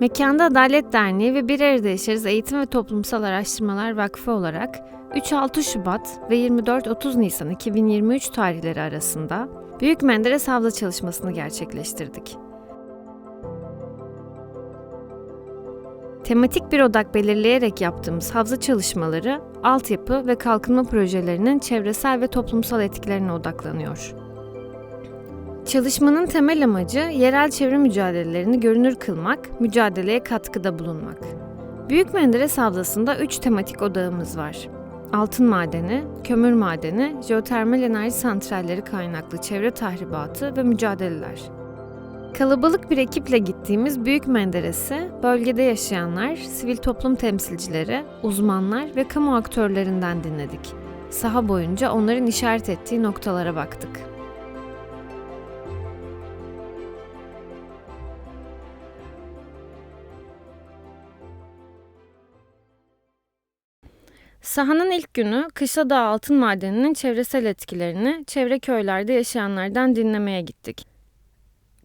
Mekanda Adalet Derneği ve Bir Arada Yaşarız Eğitim ve Toplumsal Araştırmalar Vakfı olarak 3-6 Şubat ve 24-30 Nisan 2023 tarihleri arasında Büyük Menderes Havza çalışmasını gerçekleştirdik. Tematik bir odak belirleyerek yaptığımız havza çalışmaları, altyapı ve kalkınma projelerinin çevresel ve toplumsal etkilerine odaklanıyor. Çalışmanın temel amacı yerel çevre mücadelelerini görünür kılmak, mücadeleye katkıda bulunmak. Büyük Menderes Havzası'nda 3 tematik odağımız var. Altın madeni, kömür madeni, jeotermal enerji santralleri kaynaklı çevre tahribatı ve mücadeleler. Kalabalık bir ekiple gittiğimiz Büyük Menderes'i bölgede yaşayanlar, sivil toplum temsilcileri, uzmanlar ve kamu aktörlerinden dinledik. Saha boyunca onların işaret ettiği noktalara baktık. Sahanın ilk günü Kışladağ Altın Madeni'nin çevresel etkilerini çevre köylerde yaşayanlardan dinlemeye gittik.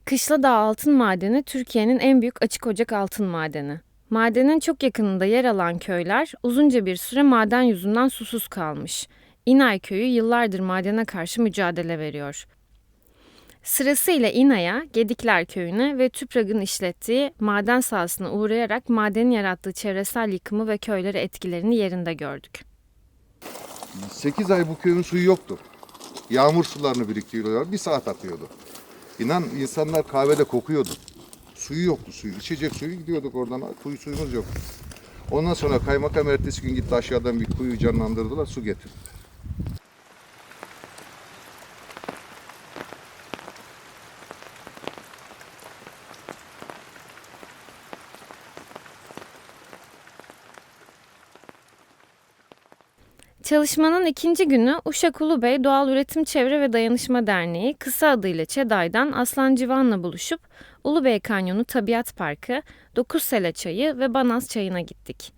Kışladağ Altın Madeni Türkiye'nin en büyük açık ocak altın madeni. Madenin çok yakınında yer alan köyler uzunca bir süre maden yüzünden susuz kalmış. İnay köyü yıllardır madene karşı mücadele veriyor. Sırasıyla İnay'a, Gedikler köyüne ve TÜPRAG'ın işlettiği maden sahasına uğrayarak madenin yarattığı çevresel yıkımı ve köylere etkilerini yerinde gördük. 8 ay bu köyün suyu yoktu. Yağmur sularını biriktiriyorlar. Bir saat akıyordu. İnan insanlar kahvede kokuyordu. Suyu yoktu suyu. İçecek suyu gidiyorduk oradan. Kuyu suyumuz yok. Ondan sonra kaymakam ertesi gün gitti aşağıdan bir kuyu canlandırdılar. Su getirdi. Çalışmanın ikinci günü Uşak Ulubey Doğal Üretim Çevre ve Dayanışma Derneği kısa adıyla ÇEDAY'dan Aslan Civan'la buluşup Ulubey Kanyonu Tabiat Parkı, Dokussele Çayı ve Banaz Çayı'na gittik.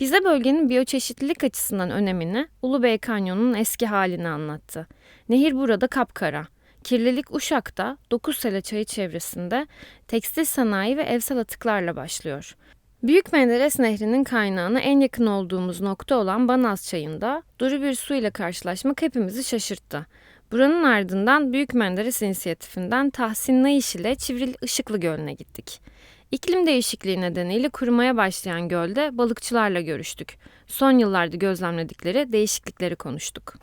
Bize bölgenin biyoçeşitlilik açısından önemini, Ulubey Kanyonu'nun eski halini anlattı. Nehir burada kapkara. Kirlilik Uşak'ta, Dokussele Çayı çevresinde tekstil sanayi ve evsel atıklarla başlıyor. Büyük Menderes Nehri'nin kaynağına en yakın olduğumuz nokta olan Banaz Çayı'nda duru bir su ile karşılaşmak hepimizi şaşırttı. Buranın ardından Büyük Menderes inisiyatifinden Tahsin Nayiş ile Çivril Işıklı Gölü'ne gittik. İklim değişikliği nedeniyle kurumaya başlayan gölde balıkçılarla görüştük. Son yıllarda gözlemledikleri değişiklikleri konuştuk.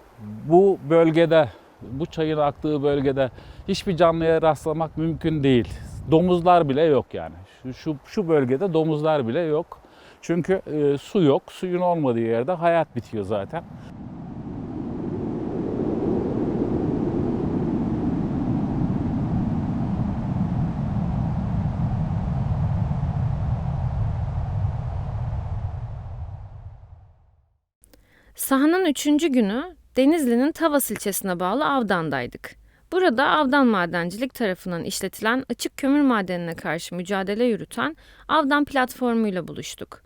bu bölgede, bu çayın aktığı bölgede hiçbir canlıya rastlamak mümkün değil. Domuzlar bile yok yani. Şu, şu, bölgede domuzlar bile yok. Çünkü e, su yok. Suyun olmadığı yerde hayat bitiyor zaten. Sahanın üçüncü günü Denizli'nin Tavas ilçesine bağlı Avdan'daydık. Burada Avdan Madencilik tarafından işletilen açık kömür madenine karşı mücadele yürüten Avdan platformuyla buluştuk.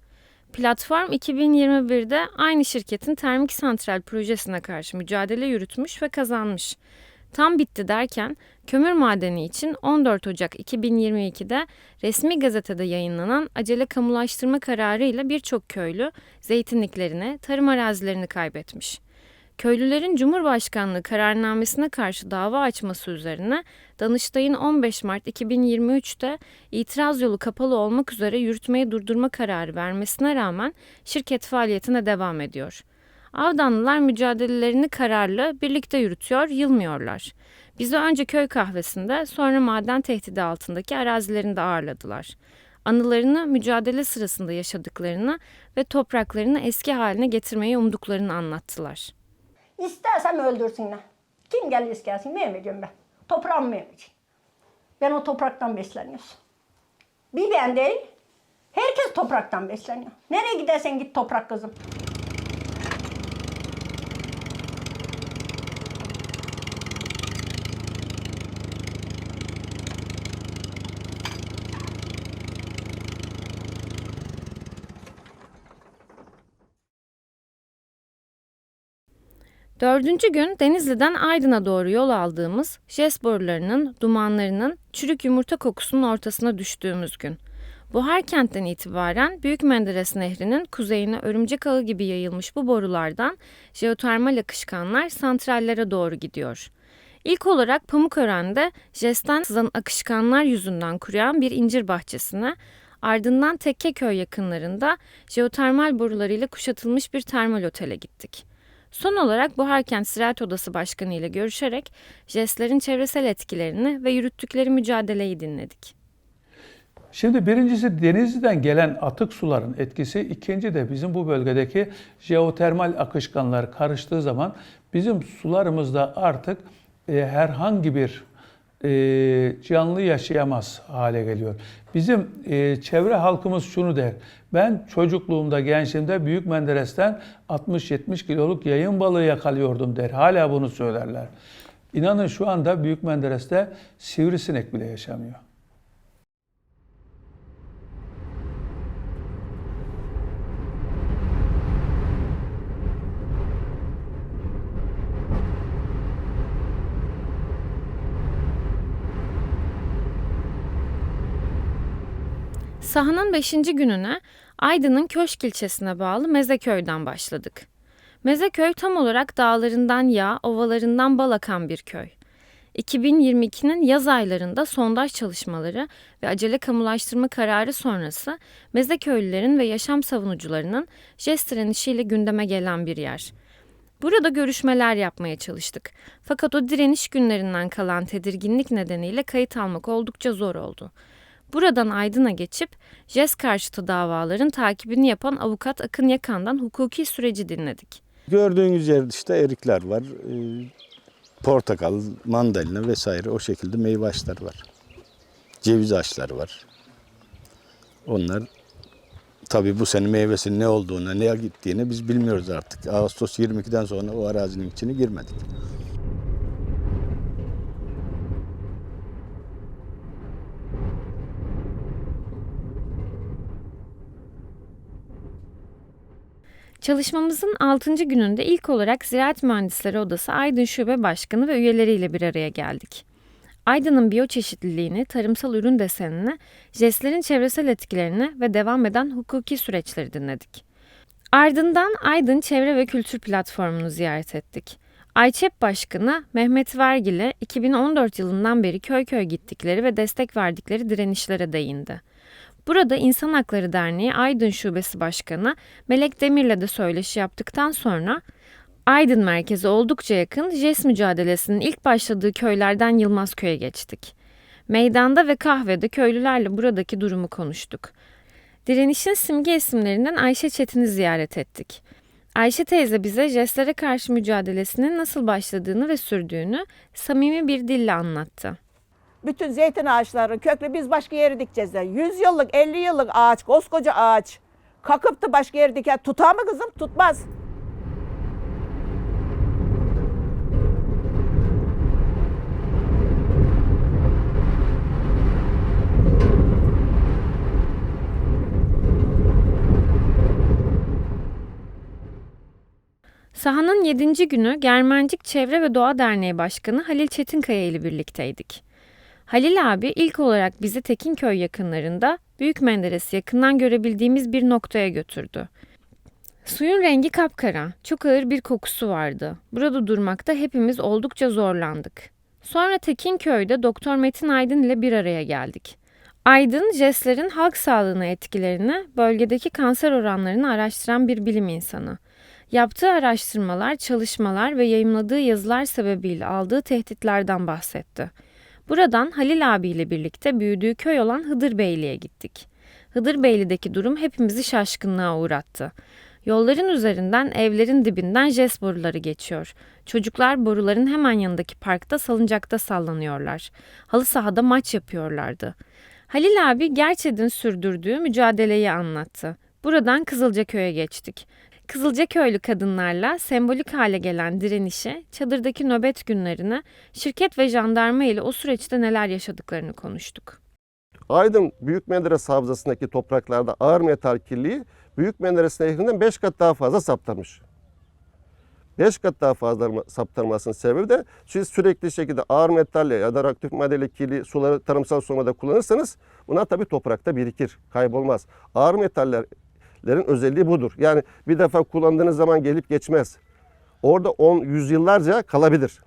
Platform 2021'de aynı şirketin termik santral projesine karşı mücadele yürütmüş ve kazanmış. Tam bitti derken kömür madeni için 14 Ocak 2022'de resmi gazetede yayınlanan acele kamulaştırma kararıyla birçok köylü zeytinliklerini, tarım arazilerini kaybetmiş. Köylülerin Cumhurbaşkanlığı kararnamesine karşı dava açması üzerine Danıştay'ın 15 Mart 2023'te itiraz yolu kapalı olmak üzere yürütmeyi durdurma kararı vermesine rağmen şirket faaliyetine devam ediyor. Avdanlılar mücadelelerini kararlı birlikte yürütüyor, yılmıyorlar. Bizi önce köy kahvesinde sonra maden tehdidi altındaki arazilerinde ağırladılar. Anılarını mücadele sırasında yaşadıklarını ve topraklarını eski haline getirmeyi umduklarını anlattılar. İstersem öldürsünler. Kim gelirse gelsin vermeyeceğim ben. Toprağımı vermeyeceğim. Ben o topraktan besleniyorum. Bir ben değil, herkes topraktan besleniyor. Nereye gidersen git toprak kızım. Dördüncü gün Denizli'den Aydın'a doğru yol aldığımız jest borularının, dumanlarının, çürük yumurta kokusunun ortasına düştüğümüz gün. Buhar kentten itibaren Büyük Menderes Nehri'nin kuzeyine örümcek ağı gibi yayılmış bu borulardan jeotermal akışkanlar santrallere doğru gidiyor. İlk olarak Pamukören'de JES'ten sızan akışkanlar yüzünden kuruyan bir incir bahçesine, ardından Tekkeköy yakınlarında jeotermal borularıyla kuşatılmış bir termal otele gittik. Son olarak Buharkent Ziraat Odası Başkanı ile görüşerek JES'lerin çevresel etkilerini ve yürüttükleri mücadeleyi dinledik. Şimdi birincisi Denizli'den gelen atık suların etkisi, ikinci de bizim bu bölgedeki jeotermal akışkanlar karıştığı zaman bizim sularımızda artık e, herhangi bir e, canlı yaşayamaz hale geliyor. Bizim e, çevre halkımız şunu der. Ben çocukluğumda, gençliğimde Büyük Menderes'ten 60-70 kiloluk yayın balığı yakalıyordum der. Hala bunu söylerler. İnanın şu anda Büyük Menderes'te sivrisinek bile yaşamıyor. Sahanın 5. gününe Aydın'ın Köşk ilçesine bağlı Mezeköy'den başladık. Mezeköy tam olarak dağlarından yağ, ovalarından bal akan bir köy. 2022'nin yaz aylarında sondaj çalışmaları ve acele kamulaştırma kararı sonrası Mezeköylülerin ve yaşam savunucularının jest direnişiyle gündeme gelen bir yer. Burada görüşmeler yapmaya çalıştık. Fakat o direniş günlerinden kalan tedirginlik nedeniyle kayıt almak oldukça zor oldu. Buradan Aydın'a geçip JES karşıtı davaların takibini yapan avukat Akın Yakan'dan hukuki süreci dinledik. Gördüğünüz yerde işte erikler var, e, portakal, mandalina vesaire o şekilde meyve ağaçları var. Ceviz ağaçları var. Onlar tabii bu sene meyvesinin ne olduğunu, neye gittiğini biz bilmiyoruz artık. Ağustos 22'den sonra o arazinin içine girmedik. Çalışmamızın 6. gününde ilk olarak Ziraat Mühendisleri Odası Aydın Şube Başkanı ve üyeleriyle bir araya geldik. Aydın'ın biyoçeşitliliğini, tarımsal ürün desenini, JES'lerin çevresel etkilerini ve devam eden hukuki süreçleri dinledik. Ardından Aydın Çevre ve Kültür Platformu'nu ziyaret ettik. Ayçep Başkanı Mehmet Vergil'e 2014 yılından beri köy köy gittikleri ve destek verdikleri direnişlere değindi. Burada İnsan Hakları Derneği Aydın Şubesi Başkanı Melek Demir'le de söyleşi yaptıktan sonra Aydın merkezi oldukça yakın JES mücadelesinin ilk başladığı köylerden Yılmazköy'e geçtik. Meydanda ve kahvede köylülerle buradaki durumu konuştuk. Direnişin simge isimlerinden Ayşe Çetin'i ziyaret ettik. Ayşe teyze bize JES'lere karşı mücadelesinin nasıl başladığını ve sürdüğünü samimi bir dille anlattı. Bütün zeytin ağaçları köklü biz başka yere dikeceğiz. de. 100 yıllık 50 yıllık ağaç koskoca ağaç. Kakıp da başka yere diker. Tutar mı kızım? Tutmaz. Sahanın 7. günü Germencik Çevre ve Doğa Derneği Başkanı Halil Çetinkaya ile birlikteydik. Halil abi ilk olarak bizi Tekinköy yakınlarında Büyük Menderes'i yakından görebildiğimiz bir noktaya götürdü. Suyun rengi kapkara, çok ağır bir kokusu vardı. Burada durmakta hepimiz oldukça zorlandık. Sonra Tekinköy'de Doktor Metin Aydın ile bir araya geldik. Aydın, JES'lerin halk sağlığına etkilerini, bölgedeki kanser oranlarını araştıran bir bilim insanı. Yaptığı araştırmalar, çalışmalar ve yayımladığı yazılar sebebiyle aldığı tehditlerden bahsetti. Buradan Halil abiyle birlikte büyüdüğü köy olan Hıdırbeyli'ye gittik. Hıdırbeyli'deki durum hepimizi şaşkınlığa uğrattı. Yolların üzerinden evlerin dibinden jes boruları geçiyor. Çocuklar boruların hemen yanındaki parkta salıncakta sallanıyorlar. Halı sahada maç yapıyorlardı. Halil abi Gerçed'in sürdürdüğü mücadeleyi anlattı. Buradan Kızılcaköy'e geçtik. Kızılcaköylü kadınlarla sembolik hale gelen direnişi, çadırdaki nöbet günlerini, şirket ve jandarma ile o süreçte neler yaşadıklarını konuştuk. Aydın Büyük Menderes Havzası'ndaki topraklarda ağır metal kirliliği Büyük Menderes Nehri'nden 5 kat daha fazla saptamış. 5 kat daha fazla saptanmasının sebebi de siz sürekli şekilde ağır metalle ya da radyoaktif maddeyle kirli suları tarımsal sulamada kullanırsanız bunlar tabii toprakta birikir, kaybolmaz. Ağır metallerin özelliği budur. Yani bir defa kullandığınız zaman gelip geçmez. Orada 10 yüzyıllarca kalabilir.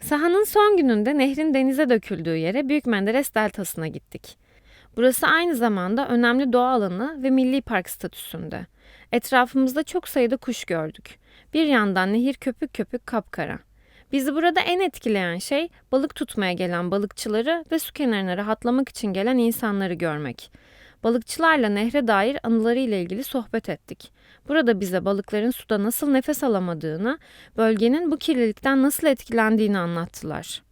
Sahanın son gününde nehrin denize döküldüğü yere Büyük Menderes Deltası'na gittik. Burası aynı zamanda önemli doğa alanı ve milli park statüsünde. Etrafımızda çok sayıda kuş gördük. Bir yandan nehir köpük köpük kapkara. Bizi burada en etkileyen şey balık tutmaya gelen balıkçıları ve su kenarına rahatlamak için gelen insanları görmek. Balıkçılarla nehre dair anılarıyla ilgili sohbet ettik. Burada bize balıkların suda nasıl nefes alamadığını, bölgenin bu kirlilikten nasıl etkilendiğini anlattılar.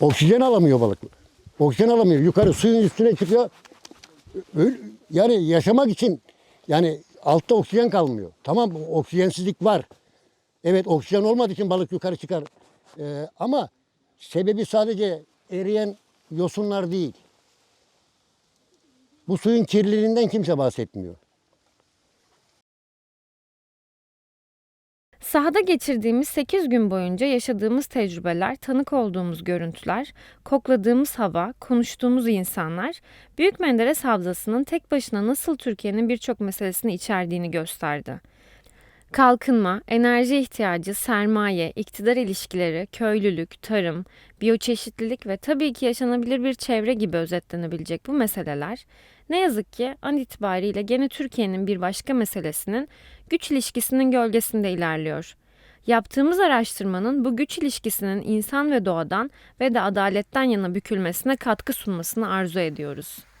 Oksijen alamıyor balık. Oksijen alamıyor. Yukarı suyun üstüne çıkıyor. Öl- Yani yaşamak için yani altta oksijen kalmıyor. Tamam oksijensizlik var. Evet oksijen olmadığı için balık yukarı çıkar. Ee, ama sebebi sadece eriyen yosunlar değil. Bu suyun kirliliğinden kimse bahsetmiyor. Sahada geçirdiğimiz 8 gün boyunca yaşadığımız tecrübeler, tanık olduğumuz görüntüler, kokladığımız hava, konuştuğumuz insanlar, Büyük Menderes Havzası'nın tek başına nasıl Türkiye'nin birçok meselesini içerdiğini gösterdi. Kalkınma, enerji ihtiyacı, sermaye, iktidar ilişkileri, köylülük, tarım, biyoçeşitlilik ve tabii ki yaşanabilir bir çevre gibi özetlenebilecek bu meseleler ne yazık ki an itibariyle gene Türkiye'nin bir başka meselesinin güç ilişkisinin gölgesinde ilerliyor. Yaptığımız araştırmanın bu güç ilişkisinin insan ve doğadan ve de adaletten yana bükülmesine katkı sunmasını arzu ediyoruz.